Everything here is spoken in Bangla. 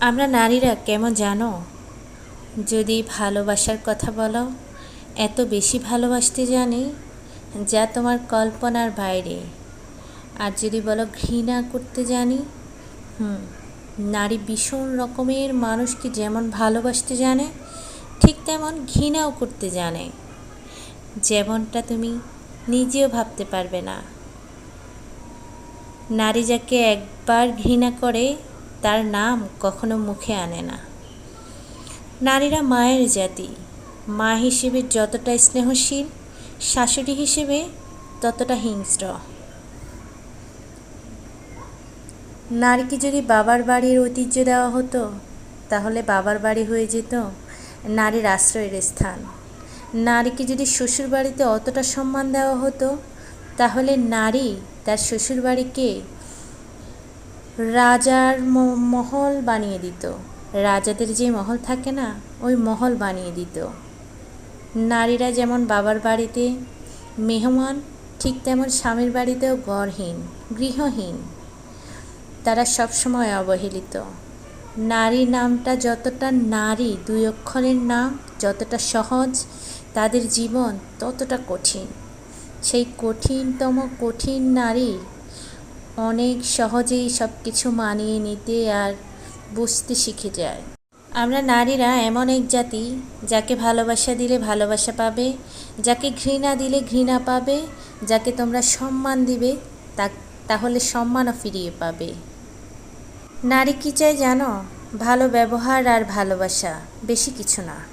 আমরা নারীরা কেমন জানো? যদি ভালোবাসার কথা বলো, এত বেশি ভালোবাসতে জানি যা তোমার কল্পনার বাইরে। আর যদি বলো ঘৃণা করতে জানি, হুম, নারী ভীষণ রকমের মানুষকে যেমন ভালোবাসতে জানে, ঠিক তেমন ঘৃণাও করতে জানে। যেমনটা তুমি নিজেও ভাবতে পারবে না। নারী যাকে একবার ঘৃণা করে তার নাম কখনো মুখে আনে না। নারীরা মায়ের জাতি। মা হিসেবে যতটা স্নেহশীল, শাশুড়ি হিসেবে ততটা হিংস্র। নারীকে যদি বাবার বাড়ির ঐতিহ্য দেওয়া হতো, তাহলে বাবার বাড়ি হয়ে যেত নারীর আশ্রয়ের স্থান। নারীকে যদি শ্বশুর বাড়িতে অতটা সম্মান দেওয়া হতো, তাহলে নারী তার শ্বশুর বাড়িকে রাজার মহল বানিয়ে দিত। রাজাদের যে মহল থাকে না, ওই মহল বানিয়ে দিত। নারীরা যেমন বাবার বাড়িতে মেহমান, ঠিক তেমন স্বামীর বাড়িতেও গড়হীন, গৃহহীন। তারা সবসময় অবহেলিত। নারী নামটা যতটা নারী দুই অক্ষরের নাম, যতটা সহজ, তাদের জীবন ততটা কঠিন। সেই কঠিনতম কঠিন নারী অনেক সহজেই সব কিছু মানিয়ে নিতে আর বুঝতে শিখে যায়। আমরা নারীরা এমন এক জাতি, যাকে ভালোবাসা দিলে ভালোবাসা পাবে, যাকে ঘৃণা দিলে ঘৃণা পাবে, যাকে তোমরা সম্মান দিবে, তা তাহলে সম্মানও ফিরিয়ে পাবে। নারী কী চায় জানো? ভালো ব্যবহার আর ভালোবাসা, বেশি কিছু না।